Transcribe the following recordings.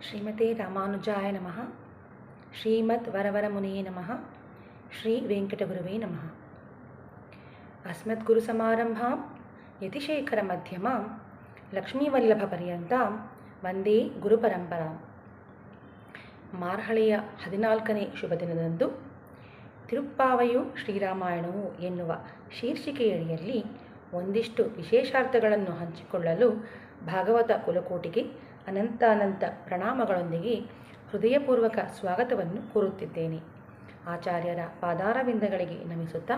ಶ್ರೀಮತೆ ರಾಮಾನುಜಾಯ ನಮಃ. ಶ್ರೀಮದ್ ವರವರಮುನಿಯೇ ನಮಃ. ಶ್ರೀ ವೆಂಕಟಗುರುವೇ ನಮಃ. ಅಸ್ಮದ್ಗುರುಸಮಾರಂಭಾಂ ಯತಿಶೇಖರಮಧ್ಯಮಾಂ ಲಕ್ಷ್ಮೀವಲ್ಲಭಪರ್ಯಂತಾಂ ವಂದೇ ಗುರುಪರಂಪರಾಂ. ಮಾರ್ಹಳೆಯ ಹದಿನಾಲ್ಕನೇ ಶುಭ ದಿನದಂದು ತಿರುಪ್ಪಾವಯು ಶ್ರೀರಾಮಾಯಣವು ಎನ್ನುವ ಶೀರ್ಷಿಕೆಯಡಿಯಲ್ಲಿ ಒಂದಿಷ್ಟು ವಿಶೇಷಾರ್ಥಗಳನ್ನು ಹಂಚಿಕೊಳ್ಳಲು ಭಾಗವತ ಕುಲಕೋಟಿಗೆ ಅನಂತಾನಂತ ಪ್ರಣಾಮಗಳೊಂದಿಗೆ ಹೃದಯಪೂರ್ವಕ ಸ್ವಾಗತವನ್ನು ಕೋರುತ್ತಿದ್ದೇನೆ ಆಚಾರ್ಯರ ಪಾದಾರವಿಂದಗಳಿಗೆ ನಮಿಸುತ್ತಾ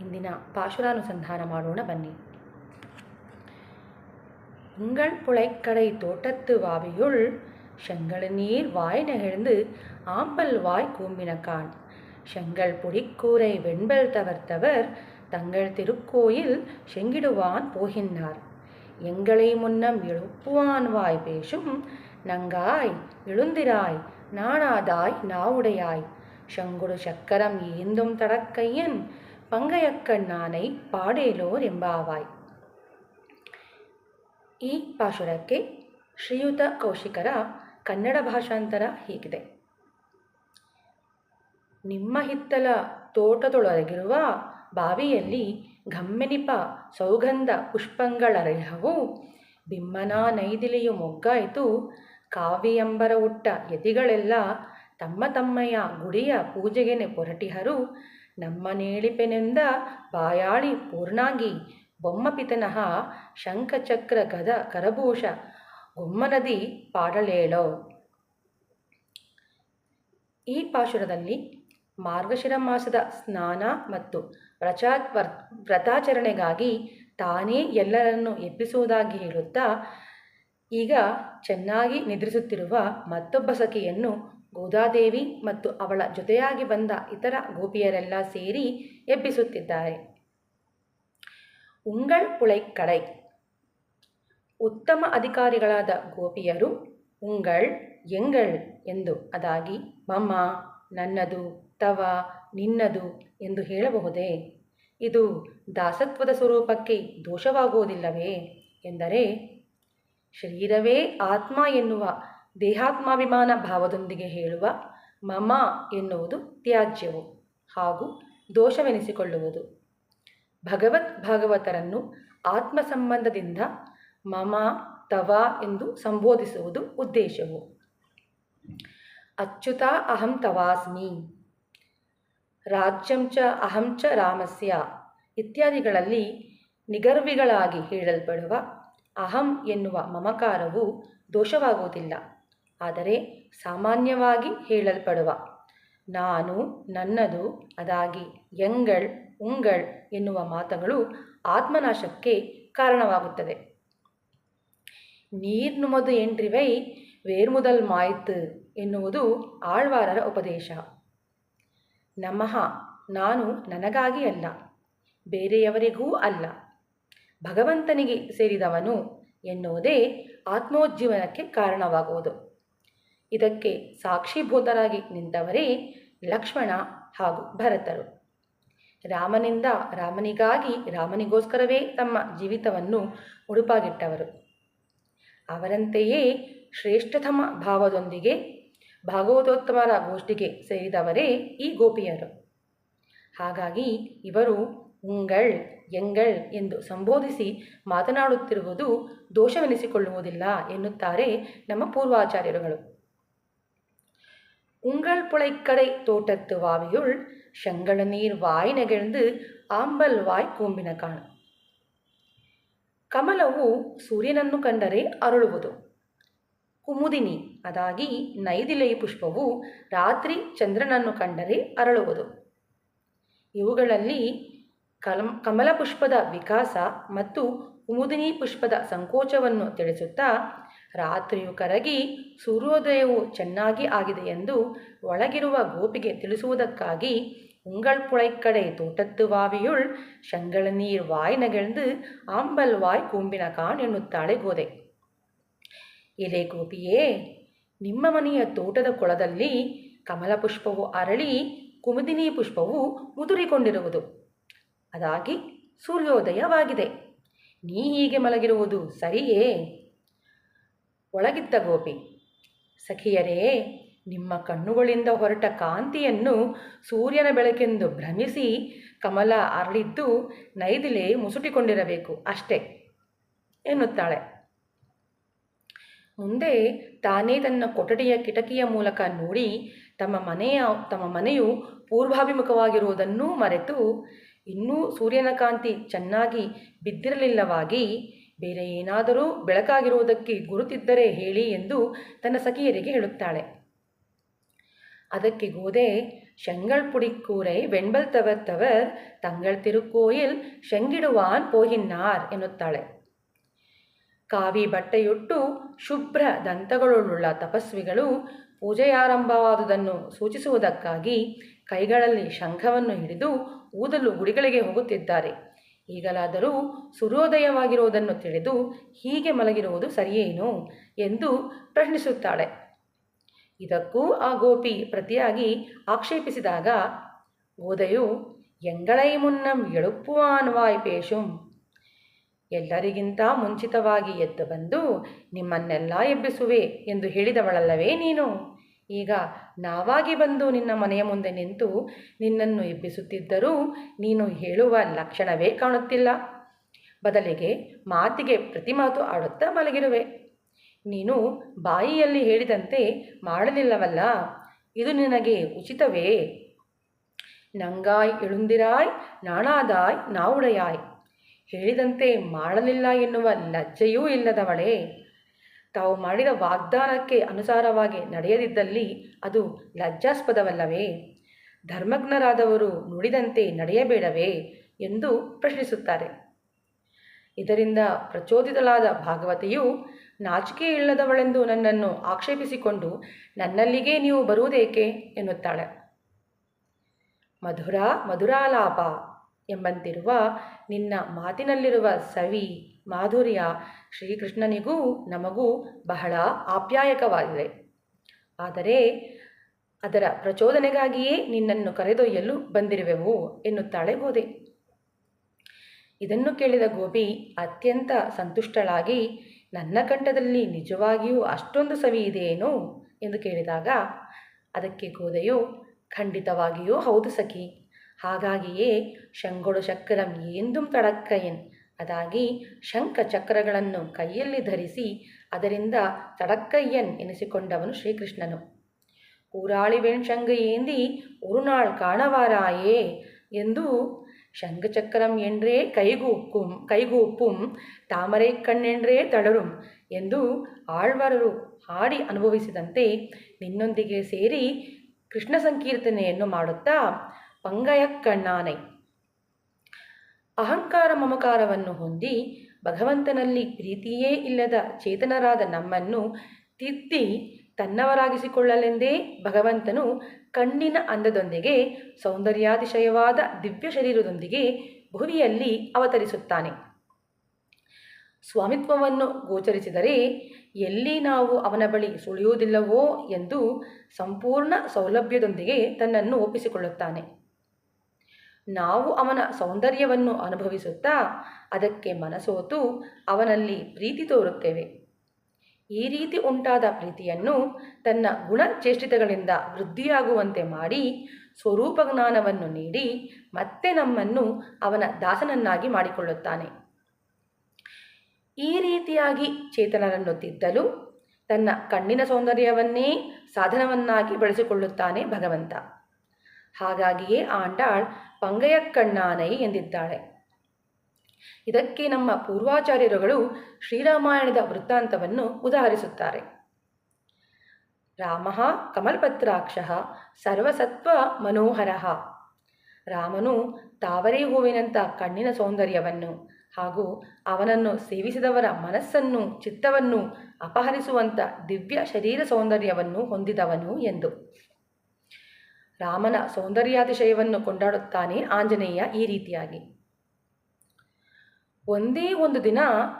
ಇಂದಿನ ಪಾಶುರಾನುಸಂಧಾನ ಮಾಡೋಣ ಬನ್ನಿ உங்கள் புழைக்கடை தோட்டத்து வாவியுள் செங்கல் நீர் வாய் நெகிழ்ந்து ஆம்பல் வாய் கூம்பினகான் செங்கல் புடிக்கூரை வெண்பல் தவர்த்தவர் தங்கள் திருக்கோயில் செங்கிடுவான் போகின்றார் எங்களை முன்னம் எழுப்புவான் வாய் பேசும் நங்காய் எழுந்திராய் நாணாதாய் நாவுடையாய் செங்குடு சக்கரம் ஏந்தும் தடக்கையன் பங்கையக்கண்ணானை பாடேலோர் ಎಂಬಾವಾಯ್ ಈ ಪಾಶುರಕ್ಕೆ ಶ್ರೀಯುತ ಕೌಶಿಕರ ಕನ್ನಡ ಭಾಷಾಂತರ ಹೀಗಿದೆ ನಿಮ್ಮ ಹಿತ್ತಲ ತೋಟದೊಳಗಿರುವ ಬಾವಿಯಲ್ಲಿ ಘಮ್ಮೆನಿಪ, ಸೌಗಂಧ, ಪುಷ್ಪಂಗಳರೆಹವು ಬಿಮ್ಮನ ನೈದಿಲಿಯು ಮೊಗ್ಗಾಯಿತು. ಕಾವಿಯಂಬರ ಉಟ್ಟ ಯತಿಗಳೆಲ್ಲ ತಮ್ಮ ತಮ್ಮಯ ಗುಡಿಯ ಪೂಜೆಗೆನೆ ಪೊರಟಿಹರು. ನಮ್ಮ ನೇಳಿಪೆನೆಂದ ಬಾಯಾಳಿ ಪೂರ್ಣಾಗಿ ಬೊಮ್ಮಪಿತನಃ ಶಂಖಚಕ್ರ ಗದ ಕರಭೂಷ, ಗುಮ್ಮನದಿ ಪಾಡಲೇಳೋ. ಈ ಪಾಶುರದಲ್ಲಿ ಮಾರ್ಗಶಿರ ಮಾಸದ ಸ್ನಾನ ಮತ್ತು ವ್ರಚಾ ವ್ರತಾಚರಣೆಗಾಗಿ ತಾನೇ ಎಲ್ಲರನ್ನು ಎಬ್ಬಿಸುವುದಾಗಿ ಹೇಳುತ್ತಾ, ಈಗ ಚೆನ್ನಾಗಿ ನಿದ್ರಿಸುತ್ತಿರುವ ಮತ್ತೊಬ್ಬ ಸಖಿಯನ್ನು ಗೋದಾದೇವಿ ಮತ್ತು ಅವಳ ಜೊತೆಯಾಗಿ ಬಂದ ಇತರ ಗೋಪಿಯರೆಲ್ಲ ಸೇರಿ ಎಬ್ಬಿಸುತ್ತಿದ್ದಾರೆ. ಉಂಗಳ್ ಪುಳೈಕ್ಕಡೈ ಉತ್ತಮ ಅಧಿಕಾರಿಗಳಾದ ಗೋಪಿಯರು, ಉಂಗಳ್ ಎಂಗಳ್ ಎಂದು ಅದಾಗಿ, ಮಮ್ಮ, ನನ್ನದು, ತವ, ನಿನ್ನದು ಎಂದು ಹೇಳಬಹುದೇ? ಇದು ದಾಸತ್ವದ ಸ್ವರೂಪಕ್ಕೆ ದೋಷವಾಗುವುದಿಲ್ಲವೇ? ಎಂದರೆ, ಶರೀರವೇ ಆತ್ಮ ಎನ್ನುವ ದೇಹಾತ್ಮಾಭಿಮಾನ ಭಾವದೊಂದಿಗೆ ಹೇಳುವ ಮಮ ಎನ್ನುವುದು ತ್ಯಾಜ್ಯವು ಹಾಗೂ ದೋಷವೆನಿಸಿಕೊಳ್ಳುವುದು. ಭಗವತ್ ಭಾಗವತರನ್ನು ಆತ್ಮ ಸಂಬಂಧದಿಂದ ಮಮ, ತವ ಎಂದು ಸಂಬೋಧಿಸುವುದು ಉದ್ದೇಶವು. ಅಚ್ಯುತ ಅಹಂ ತವಾಸ್ಮಿ. ರಾಜ್ಯಂ ಚ ಅಹಂ ಚ ರಾಮಸ್ಯ ಇತ್ಯಾದಿಗಳಲ್ಲಿ ನಿಗರ್ವಿಗಳಾಗಿ ಹೇಳಲ್ಪಡುವ ಅಹಂ ಎನ್ನುವ ಮಮಕಾರವು ದೋಷವಾಗುವುದಿಲ್ಲ. ಆದರೆ ಸಾಮಾನ್ಯವಾಗಿ ಹೇಳಲ್ಪಡುವ ನಾನು, ನನ್ನದು, ಅದಾಗಿ ಎಂಗಳ್ ಉಂಗಳ್ ಎನ್ನುವ ಮಾತುಗಳು ಆತ್ಮನಾಶಕ್ಕೆ ಕಾರಣವಾಗುತ್ತದೆ. ನೀರ್ ನುಮದು ಎಂಟ್ರಿವೈ ವೇರ್ಮುದಲ್ ಮಾಯ್ತು ಎನ್ನುವುದು ಆಳ್ವಾರರ ಉಪದೇಶ. ನಮಃ, ನಾನು ನನಗಾಗಿ ಅಲ್ಲ, ಬೇರೆಯವರಿಗೂ ಅಲ್ಲ. ಭಗವಂತನಿಗೆ ಸೇರಿದವನು ಎನ್ನುವುದೇ ಆತ್ಮೋಜ್ಜೀವನಕ್ಕೆ ಕಾರಣವಾಗುವುದು. ಇದಕ್ಕೆ ಸಾಕ್ಷಿಭೂತರಾಗಿ ನಿಂತವರೇ ಲಕ್ಷ್ಮಣ ಹಾಗೂ ಭರತರು. ರಾಮನಿಂದ ರಾಮನಿಗಾಗಿ ರಾಮನಿಗೋಸ್ಕರವೇ ತಮ್ಮ ಜೀವಿತವನ್ನು ಉಡುಪಾಗಿಟ್ಟವರು. ಅವರಂತೆಯೇ ಶ್ರೇಷ್ಠತಮ ಭಾವದೊಂದಿಗೆ ಭಾಗವತೋತ್ತಮರ ಗೋಷ್ಠಿಗೆ ಸೇರಿದವರೇ ಈ ಗೋಪಿಯರು ಹಾಗಾಗಿ ಇವರು ಉಂಗಳ್ ಎಂಗಳ್ ಎಂದು ಸಂಬೋಧಿಸಿ ಮಾತನಾಡುತ್ತಿರುವುದು ದೋಷವೆನಿಸಿಕೊಳ್ಳುವುದಿಲ್ಲ ಎನ್ನುತ್ತಾರೆ ನಮ್ಮ ಪೂರ್ವಾಚಾರ್ಯರುಗಳು உங்கள் புழைக்கடை தோட்டத்து வாவியுள் செங்கட நீர் வாய் ನೆಗೆಳ್ದು ಆಂಬಲ್ ವಾಯ್ ಕೂಂಬಿನ ಕಾಣು ಕಮಲವು ಸೂರ್ಯನನ್ನು ಕಂಡರೆ ಅರಳುವುದು ಕುಮುದಿನಿ. ಅದಾಗಿ ನೈದಿಲೆಯ ಪುಷ್ಪವು ರಾತ್ರಿ ಚಂದ್ರನನ್ನು ಕಂಡರೆ ಅರಳುವುದು. ಇವುಗಳಲ್ಲಿ ಕಲಂ, ಕಮಲ ಪುಷ್ಪದ ವಿಕಾಸ ಮತ್ತು ಕುಮುದಿನಿ ಪುಷ್ಪದ ಸಂಕೋಚವನ್ನು ತಿಳಿಸುತ್ತಾ, ರಾತ್ರಿಯು ಕರಗಿ ಸೂರ್ಯೋದಯವು ಚೆನ್ನಾಗಿ ಆಗಿದೆ ಎಂದು ಒಳಗಿರುವ ಗೋಪಿಗೆ ತಿಳಿಸುವುದಕ್ಕಾಗಿ ಉಂಗಳ್ ಪುಳೈಕ್ಕಡೆ ತೋಟತ್ತು ವಾವಿಯುಳ್ ಶಂಗಳ ನೀರ್ ವಾಯ್ ನಗೆಳೆದು ಆಂಬಲ್ ವಾಯ್, ಕೂಂಬಿನ ಕಾಣ್ ಎಲೆ ಗೋಪಿಯೇ, ನಿಮ್ಮ ಮನೆಯ ತೋಟದ ಕೊಳದಲ್ಲಿ ಕಮಲ ಪುಷ್ಪವು ಅರಳಿ ಕುಮುದಿನಿ ಪುಷ್ಪವು ಮುದುರಿಕೊಂಡಿರುವುದು. ಅದಾಗಿ ಸೂರ್ಯೋದಯವಾಗಿದೆ. ನೀ ಹೀಗೆ ಮಲಗಿರುವುದು ಸರಿಯೇ? ಒಳಗಿದ್ದ ಗೋಪಿ, ಸಖಿಯರೇ, ನಿಮ್ಮ ಕಣ್ಣುಗಳಿಂದ ಹೊರಟ ಕಾಂತಿಯನ್ನು ಸೂರ್ಯನ ಬೆಳಕೆಂದು ಭ್ರಮಿಸಿ ಕಮಲ ಅರಳಿದ್ದು ನೈದಿಲೆ ಮುಸುಟಿಕೊಂಡಿರಬೇಕು ಅಷ್ಟೇ ಎನ್ನುತ್ತಾಳೆ. ಮುಂದೆ ತಾನೇ ತನ್ನ ಕೊಠಡಿಯ ಕಿಟಕಿಯ ಮೂಲಕ ನೋಡಿ ತಮ್ಮ ಮನೆಯ ತಮ್ಮ ಮನೆಯು ಪೂರ್ವಾಭಿಮುಖವಾಗಿರುವುದನ್ನೂ ಮರೆತು ಇನ್ನೂ ಸೂರ್ಯನ ಕಾಂತಿ ಚೆನ್ನಾಗಿ ಬಿದ್ದಿರಲಿಲ್ಲವಾಗಿ ಬೇರೆ ಏನಾದರೂ ಬೆಳಕಾಗಿರುವುದಕ್ಕೆ ಗುರುತಿದ್ದರೆ ಹೇಳಿ ಎಂದು ತನ್ನ ಸಖಿಯರಿಗೆ ಹೇಳುತ್ತಾಳೆ ಅದಕ್ಕೆ ಗೋದೆ செங்கல் புடிக்கூரை வெண்பல் தவர் தவர் தங்கள் திருக்கோயில் ಶೆಂಗಿಡುವಾನ್ ಪೋಹಿನ್ನಾರ್ ಎನ್ನುತ್ತಾಳೆ ಕಾವಿ ಬಟ್ಟೆಯೊಟ್ಟು ಶುಭ್ರ ದಂತಗಳುಳ್ಳ ತಪಸ್ವಿಗಳು ಪೂಜೆಯಾರಂಭವಾದುದನ್ನು ಸೂಚಿಸುವುದಕ್ಕಾಗಿ ಕೈಗಳಲ್ಲಿ ಶಂಖವನ್ನು ಹಿಡಿದು ಊದಲು ಗುಡಿಗಳಿಗೆ ಹೋಗುತ್ತಿದ್ದಾರೆ. ಈಗಲಾದರೂ ಸೂರ್ಯೋದಯವಾಗಿರುವುದನ್ನು ತಿಳಿದು ಹೀಗೆ ಮಲಗಿರುವುದು ಸರಿಯೇನು ಎಂದು ಪ್ರಶ್ನಿಸುತ್ತಾಳೆ. ಇದಕ್ಕೂ ಆ ಗೋಪಿ ಪ್ರತಿಯಾಗಿ ಆಕ್ಷೇಪಿಸಿದಾಗ ಗೋದೆಯು ಎಂಗಳೈ ಮುನ್ನಂ ಎಳುಪ್ಪುವಾನ್ ವಾಯ್ ಪೇಶುಂ ಎಲ್ಲರಿಗಿಂತ ಮುಂಚಿತವಾಗಿ ಎದ್ದು ಬಂದು ನಿಮ್ಮನ್ನೆಲ್ಲ ಎಬ್ಬಿಸುವೆ ಎಂದು ಹೇಳಿದವಳಲ್ಲವೇ ನೀನು? ಈಗ ನಾವಾಗಿ ಬಂದು ನಿನ್ನ ಮನೆಯ ಮುಂದೆ ನಿಂತು ನಿನ್ನನ್ನು ಎಬ್ಬಿಸುತ್ತಿದ್ದರೂ ನೀನು ಹೇಳುವ ಲಕ್ಷಣವೇ ಕಾಣುತ್ತಿಲ್ಲ. ಬದಲಿಗೆ ಮಾತಿಗೆ ಪ್ರತಿ ಮಾತು ಆಡುತ್ತಾ ಮಲಗಿರುವೆ. ನೀನು ಬಾಯಿಯಲ್ಲಿ ಹೇಳಿದಂತೆ ಮಾಡಲಿಲ್ಲವಲ್ಲ, ಇದು ನಿನಗೆ ಉಚಿತವೇ. ನಂಗಾಯ್, ಎಳುಂದಿರಾಯ್, ನಾಣಾದಾಯ್, ನಾವುಡೆಯಾಯ್. ಹೇಳಿದಂತೆ ಮಾಡಲಿಲ್ಲ ಎನ್ನುವ ಲಜ್ಜೆಯೂ ಇಲ್ಲದವಳೇ. ತಾವು ಮಾಡಿದ ವಾಗ್ದಾನಕ್ಕೆ ಅನುಸಾರವಾಗಿ ನಡೆಯದಿದ್ದಲ್ಲಿ ಅದು ಲಜ್ಜಾಸ್ಪದವಲ್ಲವೇ? ಧರ್ಮಜ್ಞರಾದವರು ನುಡಿದಂತೆ ನಡೆಯಬೇಡವೇ ಎಂದು ಪ್ರಶ್ನಿಸುತ್ತಾರೆ. ಇದರಿಂದ ಪ್ರಚೋದಿತಳಾದ ಭಾಗವತಿಯು ನಾಚಿಕೆ ಇಲ್ಲದವಳೆಂದು ನನ್ನನ್ನು ಆಕ್ಷೇಪಿಸಿಕೊಂಡು ನನ್ನಲ್ಲಿಗೆ ನೀವು ಬರುವುದೇಕೆ? ಎನ್ನುತ್ತಾಳೆ. ಮಧುರ ಮಧುರಾಲಾಪ. ಎಂಬಂತಿರುವ ನಿನ್ನ ಮಾತಿನಲ್ಲಿರುವ ಸವಿ ಮಾಧುರ್ಯ ಶ್ರೀಕೃಷ್ಣನಿಗೂ ನಮಗೂ ಬಹಳ ಆಪ್ಯಾಯಕವಾಗಿದೆ. ಆದರೆ ಅದರ ಪ್ರಚೋದನೆಗಾಗಿಯೇ ನಿನ್ನನ್ನು ಕರೆದೊಯ್ಯಲು ಬಂದಿರುವೆವು ಎನ್ನುತ್ತಾಳೆ ಬೋಧೆ ಇದನ್ನು ಕೇಳಿದ ಗೋಪಿ ಅತ್ಯಂತ ಸಂತುಷ್ಟಳಾಗಿ, ನನ್ನ ಕಂಠದಲ್ಲಿ ನಿಜವಾಗಿಯೂ ಅಷ್ಟೊಂದು ಸವಿ ಇದೆಯೇನೋ ಎಂದು ಕೇಳಿದಾಗ, ಅದಕ್ಕೆ ಗೋದೆಯು ಖಂಡಿತವಾಗಿಯೂ ಹೌದು ಸಖಿ. ಹಾಗಾಗಿಯೇ ಶಂಗೊಡು ಚಕ್ರಂ ಎಂದೂ ತಡಕ್ಕಯನ್. ಅದಾಗಿ ಶಂಖ ಚಕ್ರಗಳನ್ನು ಕೈಯಲ್ಲಿ ಧರಿಸಿ ಅದರಿಂದ ತಡಕ್ಕಯ್ಯನ್ ಎನಿಸಿಕೊಂಡವನು ಶ್ರೀಕೃಷ್ಣನು. ಊರಾಳಿವೆಣ್ ಶಂಗ ಏಂದಿ ಉರುನಾಳ್ ಕಾಣವಾರಾಯೇ ಎಂದು ಶಂಖಚಕ್ರಂ ಎಂಡ್ರೇ ಕೈಗೂಪ್ಪುಂ ಕೈಗೂಪ್ಪುಂ, ತಾಮರೆ ಕಣ್ಣೆಂಡ್ರೇ ತಳರುಂ ಎಂದು ಆಳ್ವಾರರು ಹಾಡಿ ಅನುಭವಿಸಿದಂತೆ ನಿನ್ನೊಂದಿಗೆ ಸೇರಿ ಕೃಷ್ಣ ಸಂಕೀರ್ತನೆಯನ್ನು ಮಾಡುತ್ತಾ ಪಂಗಯಕ್ಕಣ್ಣಾನೈ. ಅಹಂಕಾರ ಮಮಕಾರವನ್ನು ಹೊಂದಿ ಭಗವಂತನಲ್ಲಿ ಪ್ರೀತಿಯೇ ಇಲ್ಲದ ಚೇತನರಾದ ನಮ್ಮನ್ನು ತಿದ್ದಿ ತನ್ನವರಾಗಿಸಿಕೊಳ್ಳಲೆಂದೇ ಭಗವಂತನು ಕಣ್ಣಿನ ಅಂದದೊಂದಿಗೆ ಸೌಂದರ್ಯಾತಿಶಯವಾದ ದಿವ್ಯ ಶರೀರದೊಂದಿಗೆ ಭುವಿಯಲ್ಲಿ ಅವತರಿಸುತ್ತಾನೆ. ಸ್ವಾಮಿತ್ವವನ್ನು ಗೋಚರಿಸಿದರೆ ಎಲ್ಲಿ ನಾವು ಅವನ ಬಳಿ ಸುಳಿಯುವುದಿಲ್ಲವೋ ಎಂದು ಸಂಪೂರ್ಣ ಸೌಲಭ್ಯದೊಂದಿಗೆ ತನ್ನನ್ನು ಒಪ್ಪಿಸಿಕೊಳ್ಳುತ್ತಾನೆ. ನಾವು ಅವನ ಸೌಂದರ್ಯವನ್ನು ಅನುಭವಿಸುತ್ತಾ ಅದಕ್ಕೆ ಮನಸೋತು ಅವನಲ್ಲಿ ಪ್ರೀತಿ ತೋರುತ್ತೇವೆ. ಈ ರೀತಿ ಉಂಟಾದ ಪ್ರೀತಿಯನ್ನು ತನ್ನ ಗುಣಚೇಷ್ಟಿತಗಳಿಂದ ವೃದ್ಧಿಯಾಗುವಂತೆ ಮಾಡಿ ಸ್ವರೂಪ ಜ್ಞಾನವನ್ನು ನೀಡಿ ಮತ್ತೆ ನಮ್ಮನ್ನು ಅವನ ದಾಸನನ್ನಾಗಿ ಮಾಡಿಕೊಳ್ಳುತ್ತಾನೆ. ಈ ರೀತಿಯಾಗಿ ಚೇತನರನ್ನು ತಿದ್ದಲು ತನ್ನ ಕಣ್ಣಿನ ಸೌಂದರ್ಯವನ್ನೇ ಸಾಧನವನ್ನಾಗಿ ಬಳಸಿಕೊಳ್ಳುತ್ತಾನೆ ಭಗವಂತ. ಹಾಗಾಗಿಯೇ ಆಂಡಾಳ್ ಪಂಗಯಕ್ಕಣ್ಣಾನೈ ಎಂದಿದ್ದಾಳೆ. ಇದಕ್ಕೆ ನಮ್ಮ ಪೂರ್ವಾಚಾರ್ಯರುಗಳು ಶ್ರೀರಾಮಾಯಣದ ವೃತ್ತಾಂತವನ್ನು ಉದಾಹರಿಸುತ್ತಾರೆ. ರಾಮ ಕಮಲ್ಪತ್ರಾಕ್ಷ ಸರ್ವಸತ್ವ ಮನೋಹರ. ರಾಮನು ತಾವರೆ ಹೂವಿನಂಥ ಕಣ್ಣಿನ ಸೌಂದರ್ಯವನ್ನು ಹಾಗೂ ಅವನನ್ನು ಸೇವಿಸಿದವರ ಮನಸ್ಸನ್ನು, ಚಿತ್ತವನ್ನು ಅಪಹರಿಸುವಂಥ ದಿವ್ಯ ಶರೀರ ಸೌಂದರ್ಯವನ್ನು ಹೊಂದಿದವನು ಎಂದು. ರಾಮನ ಸೌಂದರ್ಯಾತಿಶಯವನ್ನು ಕೊಂಡಾಡುತ್ತಾನೆ ಆಂಜನೇಯ ಈ ರೀತಿಯಾಗಿ. ಒಂದೇ ಒಂದು ದಿನ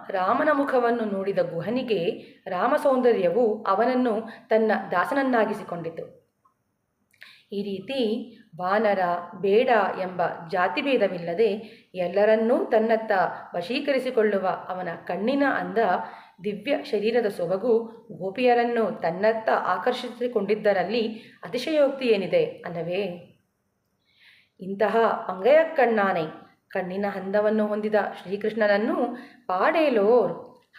ರಾಮನ ಮುಖವನ್ನು ನೋಡಿದ ಗುಹನಿಗೆ ರಾಮ ಸೌಂದರ್ಯವು ಅವನನ್ನು ತನ್ನ ದಾಸನನ್ನಾಗಿಸಿಕೊಂಡಿತು. ಈ ರೀತಿ ವಾನರ, ಬೇಡ ಎಂಬ ಜಾತಿಭೇದವಿಲ್ಲದೆ ಎಲ್ಲರನ್ನೂ ತನ್ನತ್ತ ವಶೀಕರಿಸಿಕೊಳ್ಳುವ ಅವನ ಕಣ್ಣಿನ ಅಂದ ದಿವ್ಯ ಶರೀರದ ಸೊಬಗು ಗೋಪಿಯರನ್ನು ತನ್ನತ್ತ ಆಕರ್ಷಿಸಿಕೊಂಡಿದ್ದರಲ್ಲಿ ಅತಿಶಯೋಕ್ತಿ ಏನಿದೆ ಅಲ್ಲವೇ? ಇಂತಹ ಅಂಗಯ ಕಣ್ಣಾನೆ ಕಣ್ಣಿನ ಹಂದವನ್ನು ಹೊಂದಿದ ಶ್ರೀಕೃಷ್ಣನನ್ನು ಪಾಡೇಲೋರ್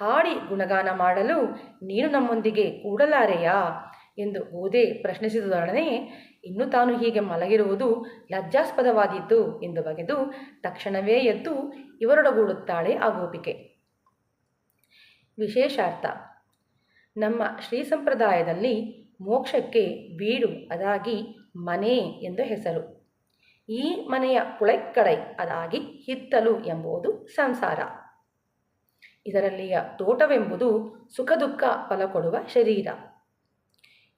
ಹಾಡಿ ಗುಣಗಾನ ಮಾಡಲು ನೀನು ನಮ್ಮೊಂದಿಗೆ ಕೂಡಲಾರೆಯಾ? ಎಂದು ಓದೆ ಪ್ರಶ್ನಿಸಿದೊಡನೆ, ಇನ್ನು ತಾನು ಹೀಗೆ ಮಲಗಿರುವುದು ಲಜ್ಜಾಸ್ಪದವಾದೀತು ಎಂದು ಬಗೆದು ತಕ್ಷಣವೇ ಎದ್ದು ಇವರೊಡಗೂಡುತ್ತಾಳೆ ಆ ಗೋಪಿಕೆ. ವಿಶೇಷಾರ್ಥ. ನಮ್ಮ ಶ್ರೀ ಸಂಪ್ರದಾಯದಲ್ಲಿ ಮೋಕ್ಷಕ್ಕೆ ಬೀಡು ಅದಾಗಿ ಮನೆ ಎಂದು ಹೆಸರು. ಈ ಮನೆಯ ಪುಳೆಕ್ಕಡೈ ಅದಾಗಿ ಹಿತ್ತಲು ಎಂಬುದು ಸಂಸಾರ. ಇದರಲ್ಲಿಯ ತೋಟವೆಂಬುದು ಸುಖ ದುಃಖ ಫಲ ಕೊಡುವ ಶರೀರ.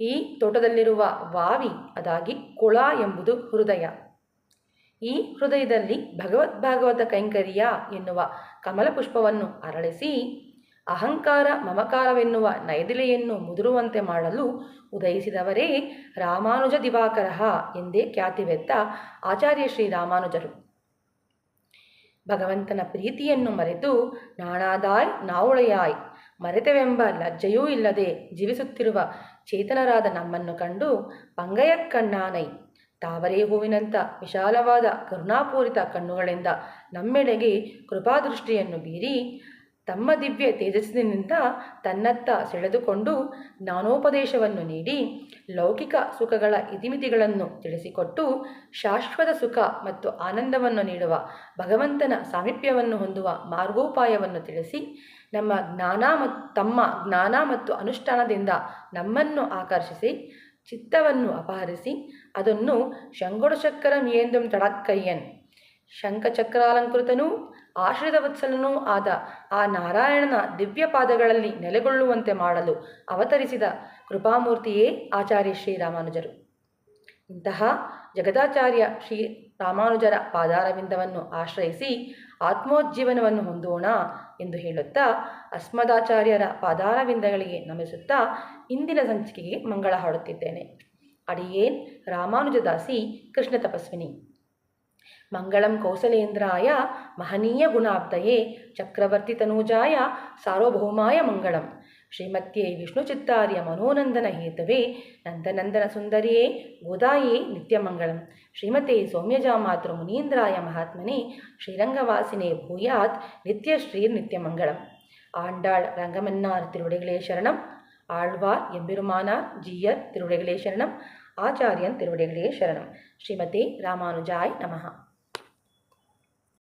ಈ ತೋಟದಲ್ಲಿರುವ ವಾವಿ ಅದಾಗಿ ಕುಳ ಎಂಬುದು ಹೃದಯ. ಈ ಹೃದಯದಲ್ಲಿ ಭಗವದ್ಭಾಗವತ ಕೈಂಕರ್ಯ ಎನ್ನುವ ಕಮಲ ಪುಷ್ಪವನ್ನು ಅರಳಿಸಿ ಅಹಂಕಾರ ಮಮಕಾರವೆನ್ನುವ ನೈದಿಲೆಯನ್ನು ಮುದುರುವಂತೆ ಮಾಡಲು ಉದಯಿಸಿದವರೇ ರಾಮಾನುಜ ದಿವಾಕರ ಎಂದೇ ಖ್ಯಾತಿವೆತ್ತ ಆಚಾರ್ಯ ಶ್ರೀ ರಾಮಾನುಜರು. ಭಗವಂತನ ಪ್ರೀತಿಯನ್ನು ಮರೆತು ನಾಣಾದಾಯ್ ನಾವುಳೆಯಾಯ್ ಮರೆತೆವೆಂಬ ಲಜ್ಜೆಯೂ ಇಲ್ಲದೆ ಜೀವಿಸುತ್ತಿರುವ ಚೇತನರಾದ ನಮ್ಮನ್ನು ಕಂಡು ಪಂಗಯಕ್ಕಣ್ಣಾನೈ. ತಾವರೇ ಹೂವಿನಂಥ ವಿಶಾಲವಾದ ಕರುಣಾಪೂರಿತ ಕಣ್ಣುಗಳಿಂದ ನಮ್ಮೆಡೆಗೆ ಕೃಪಾದೃಷ್ಟಿಯನ್ನು ಬೀರಿ ತಮ್ಮ ದಿವ್ಯ ತೇಜಸ್ಸಿನಿಂದ ತನ್ನತ್ತ ಸೆಳೆದುಕೊಂಡು ಜ್ಞಾನೋಪದೇಶವನ್ನು ನೀಡಿ ಲೌಕಿಕ ಸುಖಗಳ ಇತಿಮಿತಿಗಳನ್ನು ತಿಳಿಸಿಕೊಟ್ಟು ಶಾಶ್ವತ ಸುಖ ಮತ್ತು ಆನಂದವನ್ನು ನೀಡುವ ಭಗವಂತನ ಸಾಮೀಪ್ಯವನ್ನು ಹೊಂದುವ ಮಾರ್ಗೋಪಾಯವನ್ನು ತಿಳಿಸಿ ನಮ್ಮ ಜ್ಞಾನ ಮತ್ತು ತಮ್ಮ ಜ್ಞಾನ ಮತ್ತು ಅನುಷ್ಠಾನದಿಂದ ನಮ್ಮನ್ನು ಆಕರ್ಷಿಸಿ, ಚಿತ್ತವನ್ನು ಅಪಹರಿಸಿ, ಅದನ್ನು ಶಂಗೊಡಚಕ್ಕರಂ ಏಂದಂ ತಡಕ್ಕಯ್ಯನ್. ಶಂಖಚಕ್ರಾಲಂಕೃತನೂ ಆಶ್ರಿತ ವತ್ಸಲನೂ ಆದ ಆ ನಾರಾಯಣನ ದಿವ್ಯ ಪಾದಗಳಲ್ಲಿ ನೆಲೆಗೊಳ್ಳುವಂತೆ ಮಾಡಲು ಅವತರಿಸಿದ ಕೃಪಾಮೂರ್ತಿಯೇ ಆಚಾರ್ಯ ಶ್ರೀರಾಮಾನುಜರು ಇಂತಹ ಜಗದಾಚಾರ್ಯ ಶ್ರೀ ರಾಮಾನುಜರ ಪಾದಾರವಿಂದವನ್ನು ಆಶ್ರಯಿಸಿ ಆತ್ಮೋಜ್ಜೀವನವನ್ನು ಹೊಂದೋಣ ಎಂದು ಹೇಳುತ್ತಾ ಅಸ್ಮದಾಚಾರ್ಯರ ಪಾದಾರವಿಂದಗಳಿಗೆ ನಮಿಸುತ್ತಾ ಇಂದಿನ ಸಂಚಿಕೆಗೆ ಮಂಗಳ ಹಾಡುತ್ತಿದ್ದೇನೆ. ಅಡಿಯೇನ್ ರಾಮಾನುಜದಾಸಿ ಕೃಷ್ಣ ತಪಸ್ವಿನಿ. மங்களம் கௌசலேந்திராய மகனீய குணாப்தயே சக்கரவர்த்தி தனூஜாய சார்வபௌமாய மங்களம். ஸ்ரீமத்தியை விஷ்ணுச்சித்தாரிய மனோநந்தன ஹேத்தவே நந்தநந்தன சுந்தரியே கோதாயே நித்யமங்கலம் ஸ்ரீமதே சௌமியஜா மாத்ரு முனீந்திராய மகாத்மனே ஸ்ரீரங்கவாசினே பூயாத் நித்ய ஸ்ரீர் நித்யமங்கலம் ஆண்டாள் ரங்கமன்னார் திருவடிகளே சரணம். ஆழ்வார் எம்பெருமானார் ஜீயர் திருவடிகளே சரணம். ஆச்சாரியன் திருவடிகளே சரணம். ஸ்ரீமதி ராமானுஜாய் நமகா